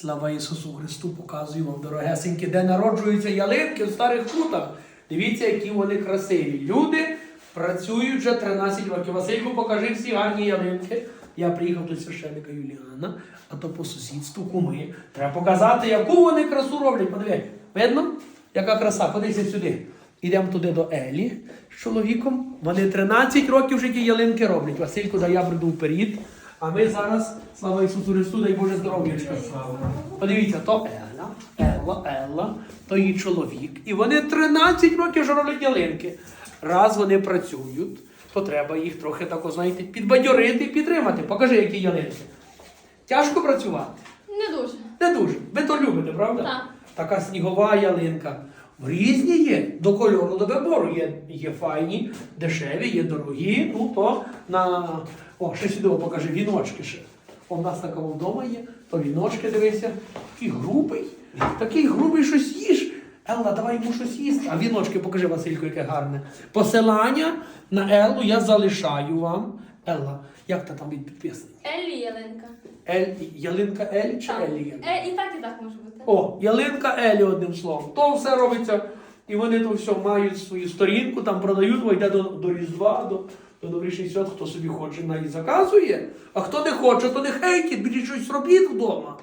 Слава Ісусу Христу, показую вам, дорогесенькі, де народжуються ялинки в старих кутах. Дивіться, які вони красиві. Люди працюють вже 13 років. Васильку, покажи всі гарні ялинки. Я приїхав до священника Юліана, а то по сусідству куми. Треба показати, яку вони красу роблять. Подиви, видно? Яка краса? Подивіться сюди. Ідемо туди до Елі з чоловіком. Вони 13 років вже ті ялинки роблять. Васильку, да я прийду вперед. А ми зараз, слава Ісусу Христу, дай Боже здоров'ячка. Подивіться, то Елла, Елла, Елла, то її чоловік. І вони 13 років вже ялинки. Раз вони працюють, то треба їх трохи так, знаєте, підбадьорити і підтримати. Покажи, які ялинки. Тяжко працювати? Не дуже. Не дуже. Ви то любите, правда? Так. Така снігова ялинка. Різні є, до кольору, до вибору. Є, є файні, дешеві, є дорогі. Ну то на. О, ще сюди покажи, віночки ще. В нас такого вдома є, то віночки дивися. Такий грубий, такий грубий щось їж. Елла, давай йому щось їсти. А віночки покажи, Василько, яке гарне. Посилання на Еллу я залишаю вам. Елла, як ти там від підписаний? Еллі ялинка. Ель, ялинка Елі чи Елі? ялинка? Е, і так, і так може бути. О, ялинка Елі одним словом. То все робиться, і вони то все мають свою сторінку, там продають, бо йде до, до Різдва, до, до новорічних свят, хто собі хоче, навіть заказує. А хто не хоче, то не хейтіть, беріть щось робіть вдома.